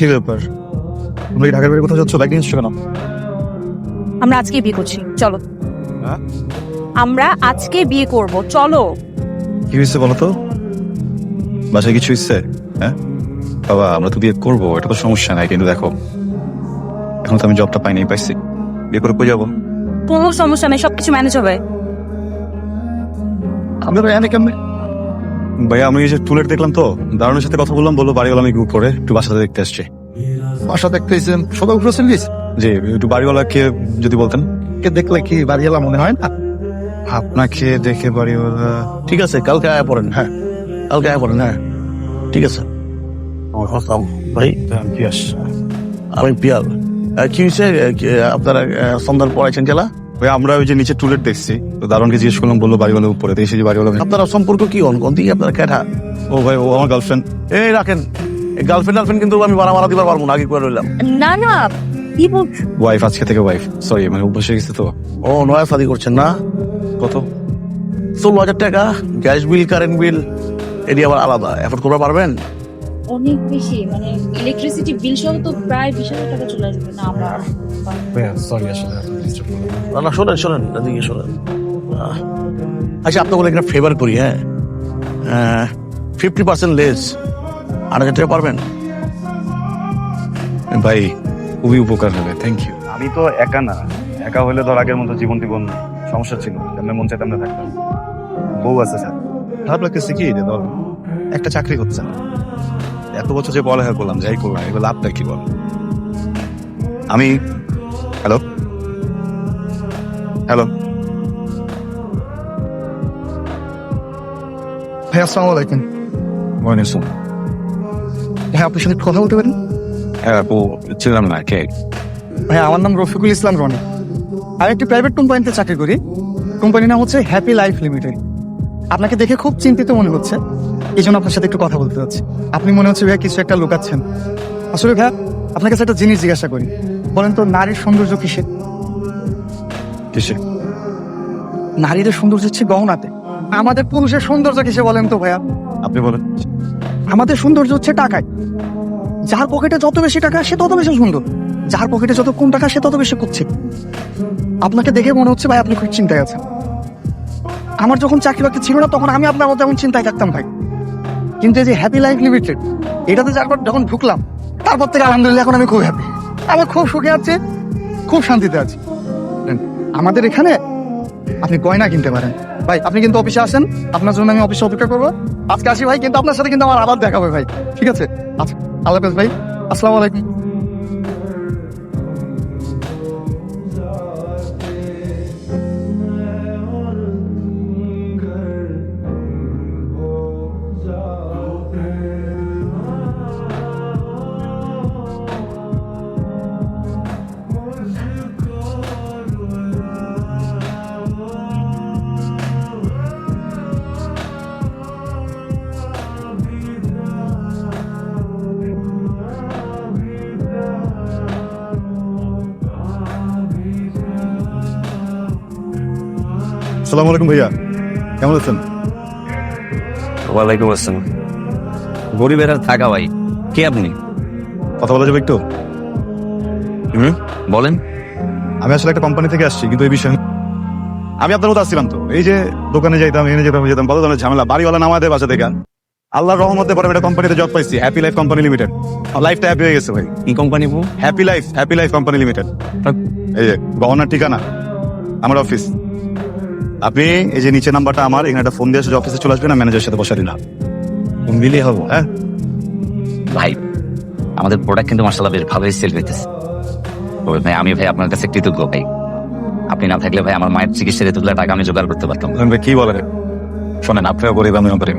কি ব্যাপার? তুমি ঢাকার বাড়ি কোথাও যাচ্ছ? ব্যাগ নিয়ে এসছো কেন? আমরা আজকে বিয়ে করছি। চলো। হ্যাঁ? আমরা আজকে বিয়ে করব। চলো। কি হয়েছে বলো তো? বাসায় কিছু হয়েছে? হ্যাঁ? বাবা আমরা তো বিয়ে করব এটা তো সমস্যা নাই কিন্তু দেখো। এখন তো আমি জবটা পাইনি পাইছি। বিয়ে করে কই যাব? কোনো সমস্যা নেই সবকিছু ম্যানেজ হবে। আমরা ভাই এনে কেমনে ভাইয়া আমি এই যে টুলেট দেখলাম তো দারুণের সাথে কথা বললাম বলল বাড়িওয়ালা আমি গ্রুপ করে একটু বাসাতে দেখতে আসছে। বাসা দেখতে এসেছেন সবাই উপরে সার্ভিস জি একটু বাড়িওয়ালাকে যদি বলতেন। কে দেখলে কি বাড়িওয়ালা মনে হয় না? আপনাকে দেখে বাড়িওয়ালা ঠিক আছে কালকে আয়া পড়েন হ্যাঁ কালকে আয়া পড়েন হ্যাঁ ঠিক আছে। ভাই কি আমি পিয়াল। কি হয়েছে? কি- আপনারা সন্ধ্যার পড়াইছেন খেলা ভাই আমরা ওই যে নিচে টুলেট দেখছি। তো দারুণকে জিজ্ঞেস করলাম বলল বাড়িওয়ালা উপরে তো এসে যে বাড়িওয়ালা আপনারা সম্পর্ক কি হন কোন দিকে আপনারা ক্যাঠা ও ভাই ও আমার গার্লফ্রেন্ড এই রাখেন। গার্লফ্রেন্ড গার্লফ্রেন্ড কিন্তু আমি বাড়া মারা দিবার পারব না আগে করে রইলাম। না না কি বলছো ওয়াইফ আজকে থেকে ওয়াইফ সরি মানে অভ্যাস হয়ে গেছে তো। ও নয়া শাদি করছেন না? কত? ষোলো হাজার টাকা গ্যাস বিল কারেন্ট বিল এটি আবার আলাদা। এফোর্ড করতে পারবেন? অনেক বেশি মানে ইলেকট্রিসিটি বিল সহ তো প্রায় বিশ হাজার টাকা চলে আসবে না আমরা। সরি আসলে। না না শোনেন শোনেন এদিকে শোনেন। আচ্ছা আপনাকে একটা ফেভার করি হ্যাঁ? ফিফটি পার্সেন্ট লেস আট হাজার টাকা পারবেন? ভাই খুবই উপকার হবে থ্যাংক ইউ আমি তো একা না একা হলে ধর আগের মতো জীবন জীবন সমস্যা ছিল তেমনি মন চাইতাম না থাকতাম। বউ আছে স্যার। খারাপ লাগতেছে কি যে ধর একটা চাকরি হচ্ছে না এত বছর যে পড়ালেখা করলাম যাই করলাম এগুলো লাভটা কি বল? আমি হ্যালো? হ্যালো ভাই আসসালামু আলাইকুম। শুন ভাই আপনার সাথে কথা বলতে পারেন? হ্যাঁ বউ ছিলাম না কে? ভাই আমার নাম রফিকুল ইসলাম রনি। আমি একটি প্রাইভেট কোম্পানিতে চাকরি করি। কোম্পানির নাম হচ্ছে হ্যাপি লাইফ লিমিটেড আপনাকে দেখে খুব চিন্তিত মনে হচ্ছে। এই জন্য আপনার সাথে একটু কথা বলতে চাচ্ছি। আপনি মনে হচ্ছে ভাইয়া কিছু একটা লুকাচ্ছেন। আসলে ভাইয়া আপনার কাছে একটা জিনিস জিজ্ঞাসা করি। বলেন তো নারীর সৌন্দর্য কিসে কিসে নারীদের সৌন্দর্য হচ্ছে গহনাতে। আমাদের পুরুষের সৌন্দর্য কিসে বলেন তো ভাইয়া? আপনি বলেন। আমাদের সৌন্দর্য হচ্ছে টাকায়। যার পকেটে যত বেশি টাকা সে তত বেশি সুন্দর। যার পকেটে যত কম টাকা সে তত বেশি করছে আপনাকে দেখে মনে হচ্ছে ভাই আপনি খুব চিন্তায় আছেন। আমার যখন চাকরি বাকরি ছিল না তখন আমি আপনার মতো এমন চিন্তায় থাকতাম ভাই। কিন্তু এই যে হ্যাপি লাইফ লিমিটেড এটাতে যারপর যখন ঢুকলাম তারপর থেকে আলহামদুলিল্লাহ এখন আমি খুব হ্যাপি আমি খুব সুখে আছি খুব শান্তিতে আছি। আমাদের এখানে আপনি গয়না কিনতে পারেন। ভাই, আপনি কিন্তু অফিসে আসেন, আপনার জন্য আমি অফিসে অপেক্ষা করব। আজকে আসি ভাই, কিন্তু আপনার সাথে কিন্তু আমার আবার দেখা হবে ভাই। ঠিক আছে? আচ্ছা আল্লাহ হাফেজ ভাই, আসসালামু আলাইকুম। সালাম আলাইকুম ভাইয়া। কেমন আছেন? ওয়ালাইকুম আসসালাম। গরিবের আর থাকা ভাই কে আপনি? কথা বলা যাবে একটু? হুম? বলেন। আমি আসলে একটা কোম্পানি থেকে আসছি কিন্তু এই বিষয়ে আমি আপনার মতো আসছিলাম তো। এই যে দোকানে যাইতাম এনে যেতাম যেতাম কত ধরনের ঝামেলা বাড়িওয়ালা নামায় দেয় বাসা থেকে। আল্লাহর রহমতে পরে একটা কোম্পানিতে জব পাইছি হ্যাপি লাইফ কোম্পানি লিমিটেড লাইফটা হ্যাপি হয়ে গেছে ভাই। কি company happy life happy life company limited এই যে গহনার ঠিকানা আমার অফিস আপনি এই যে নিচে নাম্বারটা আমার এখানে একটা ফোন দিয়ে এসে অফিসে চলে আসবেন ম্যানেজারের সাথে বসা দিলাম। ফোন দিলেই হব? হ্যাঁ। ভাই আমাদের প্রোডাক্ট কিন্তু মার্শাল্লাহ বেশ ভালোই সেল হইতেছে। তবে ভাই আমি ভাই আপনার কাছে কৃতজ্ঞ ভাই। আপনি না থাকলে ভাই আমার মায়ের চিকিৎসার এতগুলো টাকা আমি জোগাড় করতে পারতাম ভাই কি বলেন শোনেন আপনারা গরিব আমিও গরিব।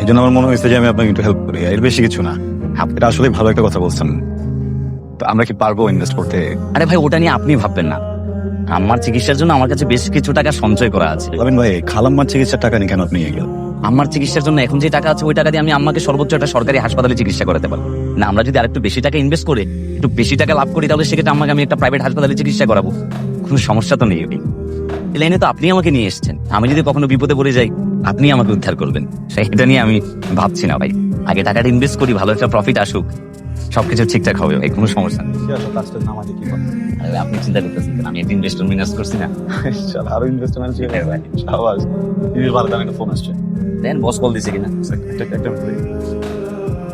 এই জন্য আমার মনে হয়েছে যে আমি আপনাকে একটু হেল্প করি। এর বেশি কিছু না। আপনি এটা আসলে ভালো একটা কথা বলছেন। তো আমরা কি পারব ইনভেস্ট করতে? আরে ভাই ওটা নিয়ে আপনি ভাববেন না। আমার চিকিৎসার জন্য আমার কাছে বেশ কিছু টাকা সঞ্চয় করা আছে। বলেন ভাই খালাম্মার চিকিৎসার টাকা নিয়ে কেন আপনি এগিয়ে আমার চিকিৎসার জন্য এখন যে টাকা আছে ওই টাকা দিয়ে আমি আম্মাকে সর্বোচ্চ একটা সরকারি হাসপাতালে চিকিৎসা করাতে পারব। না আমরা যদি আরেকটু বেশি টাকা ইনভেস্ট করে একটু বেশি টাকা লাভ করি তাহলে সেক্ষেত্রে আমাকে আমি একটা প্রাইভেট হাসপাতালে চিকিৎসা করাবো। কোনো সমস্যা তো নেই এই লাইনে তো আপনি আমাকে নিয়ে এসেছেন। আমি যদি কখনো বিপদে পড়ে যাই আপনি আমাকে উদ্ধার করবেন। সেটা নিয়ে আমি ভাবছি না ভাই। আগে টাকাটা ইনভেস্ট করি ভালো একটা প্রফিট আসুক। সবকিছু ঠিকঠাক হবে ভাই কোনো সমস্যা নেই। নাম কি আরে আপনি চিন্তা করতেছেন আমি একটা ইনভেস্টর মিনাস করছি না। চল আরও ইনভেস্টমেন্ট ছিল আবার দিদির ভালো একটা ফোন আসছে। দেন বস কল দিছে কিনা। একটা একটা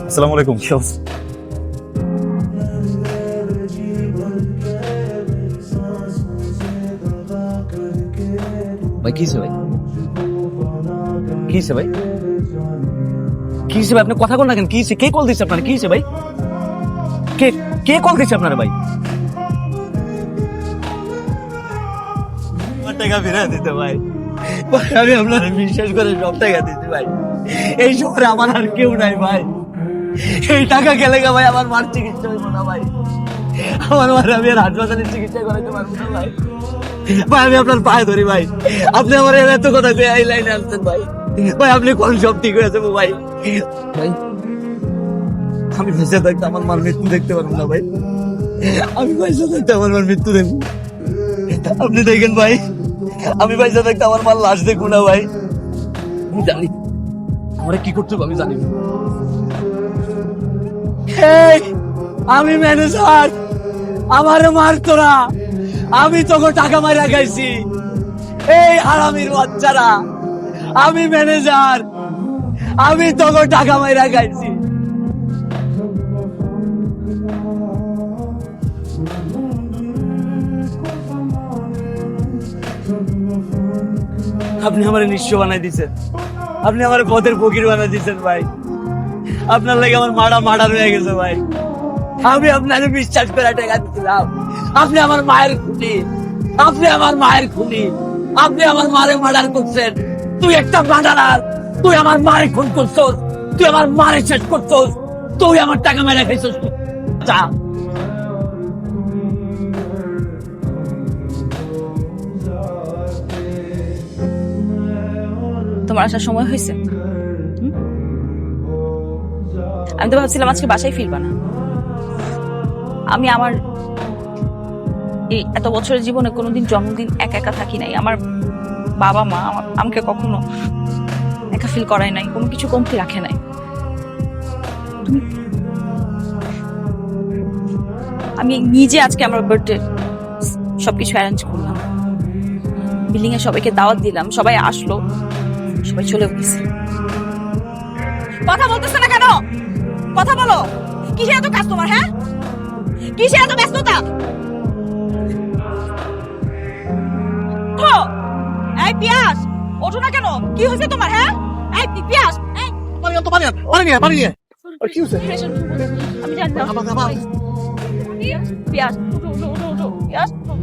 আসসালামু আলাইকুম। ভাই কি ভাই? কি ভাই? কি ভাই? আপনি কথা বল না কেন? কি কে কল দিচ্ছে আপনার? কি ভাই? কে কল দিচ্ছে আপনার ভাই? টাকা ফেরা দিতে ভাই। ভাই, আমি আপনার বিশ্বাস করে সব টাকা দিতে ভাই। এই শহরে আমার আর কেউ নাই ভাই। এই টাকা গেলে গা ভাই আমার মার চিকিৎসা হইব না ভাই। আমার মার আমি আর হাসপাতালে চিকিৎসা করাতে পারব না ভাই। ভাই আমি আপনার পায়ে ধরি ভাই। আপনি আমার এত কথা এই লাইনে আসছেন ভাই। ভাই আপনি কোন সব ঠিক হয়ে যাব ভাই? ভাই আমি বেঁচে থাকতে আমার মার মৃত্যু দেখতে পারব না ভাই। আমি বেঁচে থাকতে আমার মার মৃত্যু দেখব। আপনি দেখেন ভাই, আমি পয়সা থাকতে আমার মাল লাশ দেখব না ভাই। আমি জানি। আমরা কি করতে আমি জানি আমি ম্যানেজার, আমার মার তোরা আমি তোকে টাকা মারা খাইছি। এই হারামির বাচ্চারা, আমি ম্যানেজার, আমি তোকে টাকা মারা খাইছি। আপনি আমার নিঃস্ব বানাই দিছেন। আপনি আমার পথের ফকির বানাই দিছেন ভাই। আপনার লাগে আমার মারা মার্ডার হয়ে গেছে ভাই। আমি আপনার বিশ্বাস করে টাকা দিছিলাম আপনি আমার মায়ের খুনি। আপনি আমার মায়ের খুনি। আপনি আমার মারে মার্ডার করছেন। তুই একটা মার্ডারার তুই আমার মারে খুন করছস। তুই আমার মারে শেষ করছস। তুই আমার টাকা মেরে খাইছস। তোমার আসার সময় হয়েছে। আমি তো ভাবছিলাম আজকে বাসায় ফিরবা না। আমি আমার এই এত বছরের জীবনে কোনোদিন জন্মদিন একা একা থাকি নাই। আমার বাবা মা আমাকে কখনো একা ফিল করায় নাই, কোনো কিছু কমতি রাখে নাই। আমি নিজে আজকে আমার বার্থডে সবকিছু অ্যারেঞ্জ করলাম। বিল্ডিং এ সবাইকে দাওয়াত দিলাম, সবাই আসলো। সবাই চলে গেছে। কথা বলতেছে না কেন? কথা বলো। কিসে এত কাজ তোমার হ্যাঁ? কিসে এত ব্যস্ততা? ও, এই পিয়াস ওঠো না কেন? কি হয়েছে তোমার হ্যাঁ? এই পিয়াস এই। পানি আন তো পানি পানি নিয়ে পানি নিয়ে কি হয়েছে? আমি জানি না। আমার আমার পিয়াস উঠো উঠো উঠো উঠো পিয়াস উঠো।